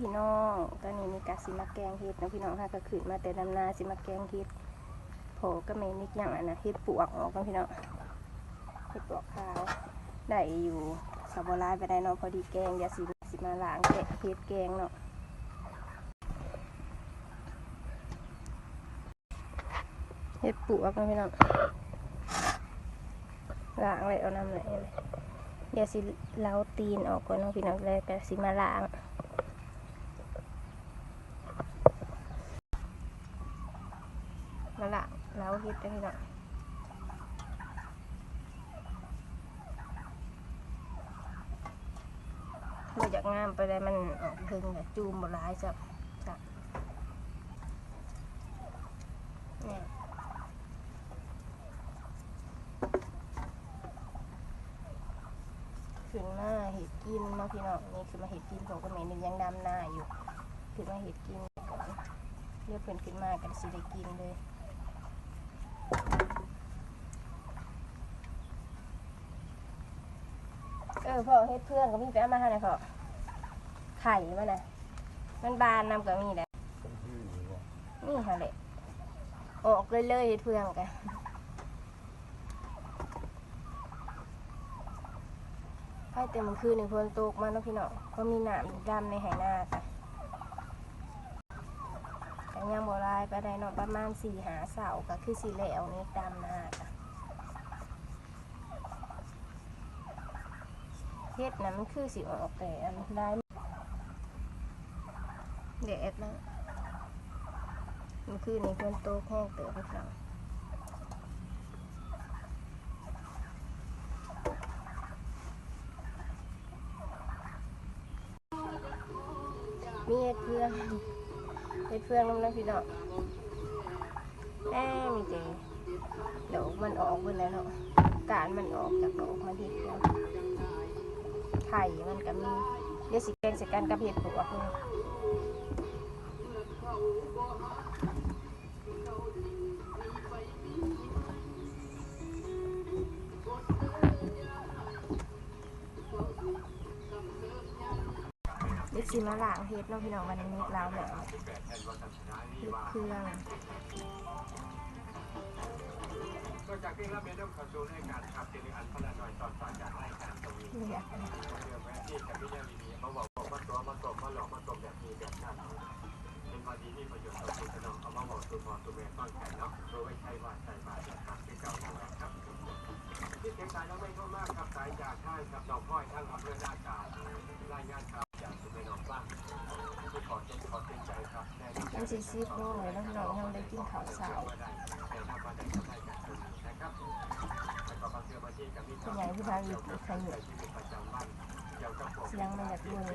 พี่น้องตอนนี้มีกาสิมาแกงเห็ดนะพี่น้องค่ะก็ขึ้นมาแต่ดำนาสิมาแกงเห็ดโผก็ไม่นิดอย่างอันนะเห็ดปวกออกกันพี่น้องเห็ดปวกขาวได้อยู่สับปะรดไปได้เนาะพอดีแกงยวสิสิมาล้างแกะเห็ดแกงเนาะเห็ดปวกกันพี่น้องล้างเลยเอาน้ำไหลเลยเดี๋ยวสิเล้าตีนออกก่อนเนาะพี่น้องแล้วก็สิมาล้าง นั่นแหละแล้วเฮ็ด ได้พี่น้องบ่อยากงามไปเลยมันออกถึงแบบจูมบร้ายจับจับเนี่ยขึ้นมาเห็ดกินเนาพี่น้องนี่คือมาเห็ดกินผมก็เหม็นยังดำหน้าอยู่ ขึ้นมาเห็ดกินก่อนเรียกเพิ่นขึ้นมากันสิได้กินเลย เออพ่อเฮ็ดเพื่อนก็มีไปเอามาให้น่อยพ่อไข่มันน่ะมันบานนำก็มีแหละนี่ค่ะแหละออกเลยเลยเฮ็ดเพื่อนกันให้เต็มมันคืนในพนตกมาเนาะพี่น้องก็มีหนามดำในไหหน้าค่ะแต่ยังบ่ลายไปได้เนาะประมาณสี่หาเสาก็คือสีเหลวนี่ดำหน้าค่ะ ฮ็ดนะมันคือสิออกแต่ได้เด็ดแล้วมันคือในเพื่อนโตแห้งเติบไปฟังมีเฮ็ดเพื่อนเฮ็ดเพื่อนน้ำนะพี่น้องแอ้มีเจเดี๋ยวมันออกไปแล้วเนาะการมันออกจากดอกมาดีแล้ว ไข่มันก็มีเดี๋ยวสิแกงใส่กันกับเห็ดปลวกนี่เด็กสิมาล้างเห็ดเนาะพี่น้องวันนี้เราแล้วเห็ดเครื่อง จากที่รับเมนูเข้าสู่รายการครับเจริญอันพละหน่อยตอนต่อจากรายการตรงนี้เดเรื่องแม่ที่กับพี่ยามีมาบอกบอกมาตัวมาตบมาหลอกมาตบแบบนี้แบบนั้นเป็นพอดีที่ประโยชน์ต่อคุณขนมเอามาบอกตัวพอตัวแม่ต้อนแขนเนาะโดยไม่ใช่ว่าใส่บาตรนะครับที่เก่านะครับที่เสียงสายน้องไม่ก็มากครับสายจากท่านครับดอกพ้อยท่านรับเรื่องหน้ากากรายงานข่าวจากสุเมนองบ้างที่ขอเชิญขอเชิญใจครับแน่นอนมันสิซีโร่เลยแล้วพี่น้องยังได้กินข้าว เช้าเป็นอย่างที่พาวิทย์ขยับเสียงมันแ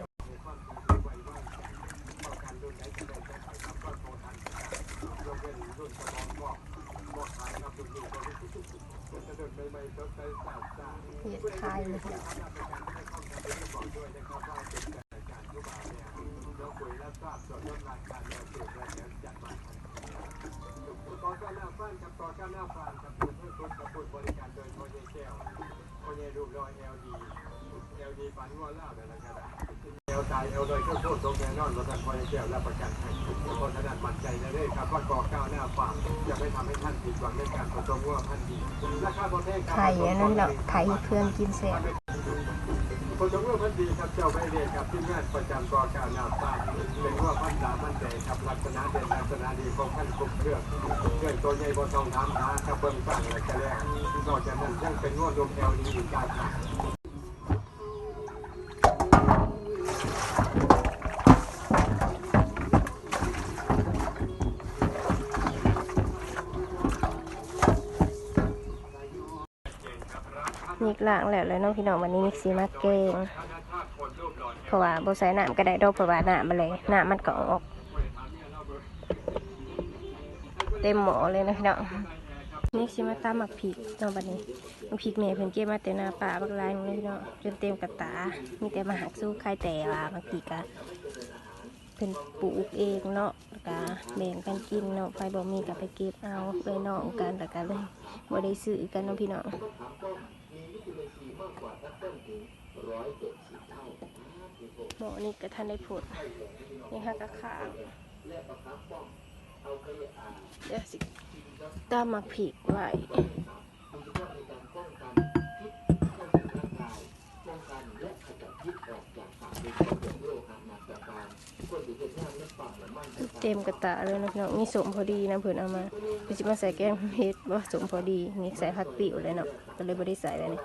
บ บริการโดยเห็ดไข่เลยพี่น้อะไรก็ได้เอลตายเอลเลยก็โทษตรงแน่นอนว่าท่านคอยแก้วและประกันให้เพราะฉะนั้นมั่นใจได้เลยครับว่ากอก้าวหน้าฝ่าจะไม่ทำให้ท่านผิดหวังในการผสมว่าท่านดีราคาประเทศไข่อันนั้นแหละไข่เพื่อนกินเสร็จ ผสมว่าพันดีครับเจ้าไม่เรียนครับที่งานประจำกอการนาฝ่าเป็นว่าพันดาพันแดครับลักษณะเด่นลักษณะดีของท่านครบเครื่องเครื่องตัวใหญ่บนทองน้ำหาครับเบิ่งฟังอะไรกันแล้วนอกจากนั้นยังเป็นงวดลมแอลดีอีกการ ครับมิกล้างแล้วเลยน้องพี่น้องวันนี้มิกซีมาแกงเพราะว่าบใส่น้ำก็ได้ดอกเพราะว่าน้ำมันเลยหน้ำมันก็ออก เต็มหมอเลยนะพี่น้องมิกซีมาตามหมักพริกเน้องบัดนี้มักพริกเมย์เพิ่นเก็บมาแต่หน้าป่าบักลายนึงเลยพี่น้องจนเต็มกระตา มีแต่มาหักสู้ใครแต่ว่าบางทีก็เพิ่นปลูกเองเนาะก็แบ่งกันกินเนาะไฟบ่มีก็ไปเก็บเอาไปน้องกันแล้วก็เลยบ่ได้ซื้อกันเนาะพี่น้อง กว่าแอปเปิ้ลถึงร้อยเจ็ดสิบเท่าหมอนี่ก็ท่านได้ผลนี่ฮะก็ขาเดี๋ยวสิตามมาผิกไว้เต็มกระตะเลยนะพี่น้องมีสมพอดีนะเพื่อนเอามาพื่จะมาใส่แกงเห็ดว่าสมพอดีนี่ใส่ผักติ๋วเลยเนาะก็เลยไม่ได้ใส่เลยนี่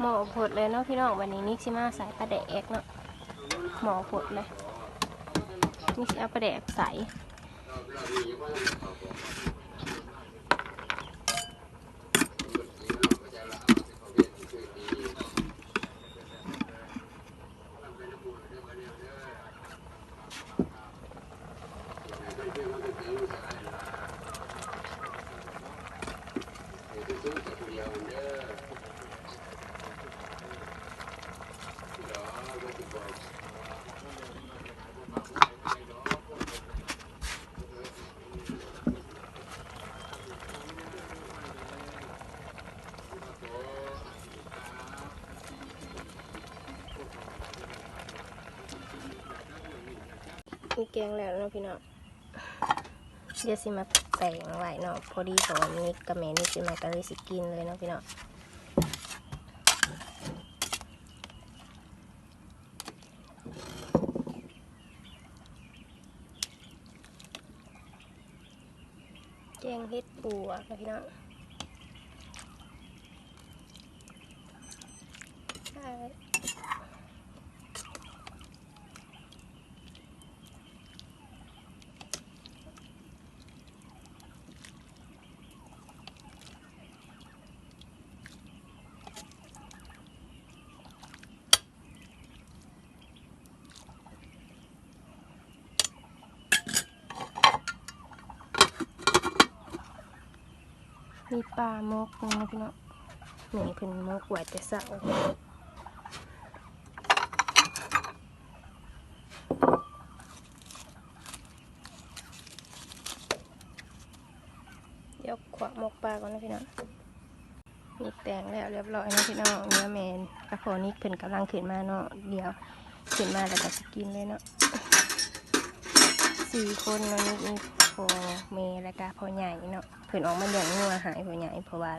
หมอผดเลยเนาะพี่น้องวันนี้นิกซิมาใส่ปลาแดกเนาะหมอผดเลยนิกซิเอาปลาแดกใส่ มีแกงแล้วนะพี่น้องเดี๋ยวสิมา แต่งไว้เนาะพอดีสอนนิกกับแม่นิกสิมาก็เลยสิกินเลยเนาะพี่น้องแกงเฮ็ดปูอะพี่น้องใช่ มีปลามกนะพี่น้องแม่เพิ่นมกไว้แต่เช้าเดี๋ยวขวหมกปลาก่อนนะพี่น้องมีแตงแล้วเรียบร้อยนะพี่น้องเนื้อแมนกระโพนิกเพิ่นกำลังขึ้นมาเนาะเดี๋ยวขึ้นมาแล้วก็สกินเลยเนาะสี่คนเนาะนี่มีพอเมย์แล้วก็พอใหญ่เนาะ พิ่นออกมาเลี้ยงงัวหายพ่อใหญ่เพราะว่า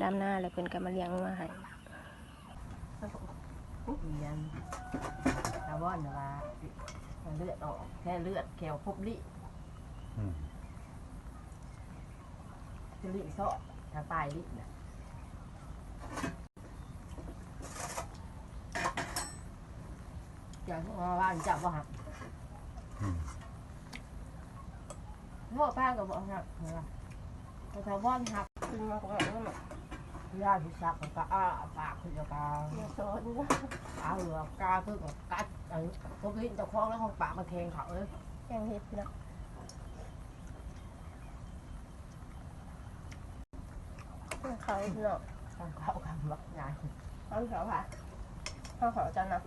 ดำหน้าแล้วเพิ่นก็มาเลี้ยงงัวหายเรียนตาวอนว่าเลือดออกแค่เลือดแขวพบลิอืมจะลิซาะถ้าตายลินะจะว่านจับว่าหักอืมว่าป้าก็บอกหักเหรอ แต่ถ้าว่อนหักขึ้นมาก่อนแล้วเนาะยาที่ซักก็อ้าปากคือจะกาเดี๋ยวสอนนะเอาเหลือกาคือกับกัดไอ้พวกลิ้นตะคองแล้วของปากมันแข็งเขาเลยแกงเห็ดพี่น้องเขาพี่น้องเขาคำบักใหญ่ข้าวเขาค่ะข้าวเขาจันนะ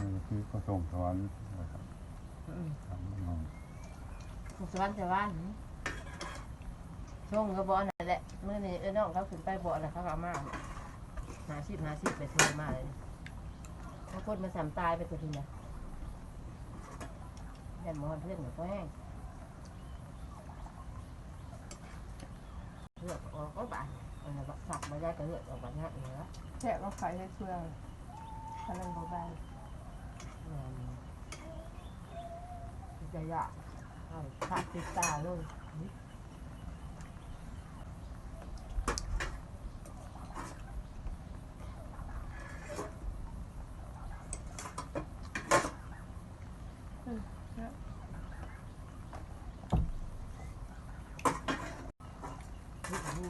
นี่คือก็ส่งสอนนะครับทำน้องสวรรค์จะว่าน ช่วงก็บ่อนั่นแหละเมื่อนี้เอ้น้องเขาขึ้นไปบ่อแล้วเขาก็เอามาหาชีพหาชีพไปเทมาเลยถ้าคนมาสามตายไปตัวทีนะยันหมอนเพื่อนหนูก็แห้งเลือดออกก็บาดอันนั้นบักสักมาได้ก็เลือดออกมาง่ายเหนือแฉะมาไฟให้เชื่องพนันเบาอืมจะยากเอาขาดติดตาเลย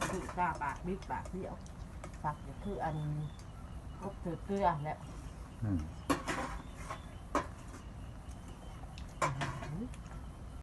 คือ คือตาปากบิ๊กปากเดียวปากเนี่ยคืออันก็คือเกลือแหละอืม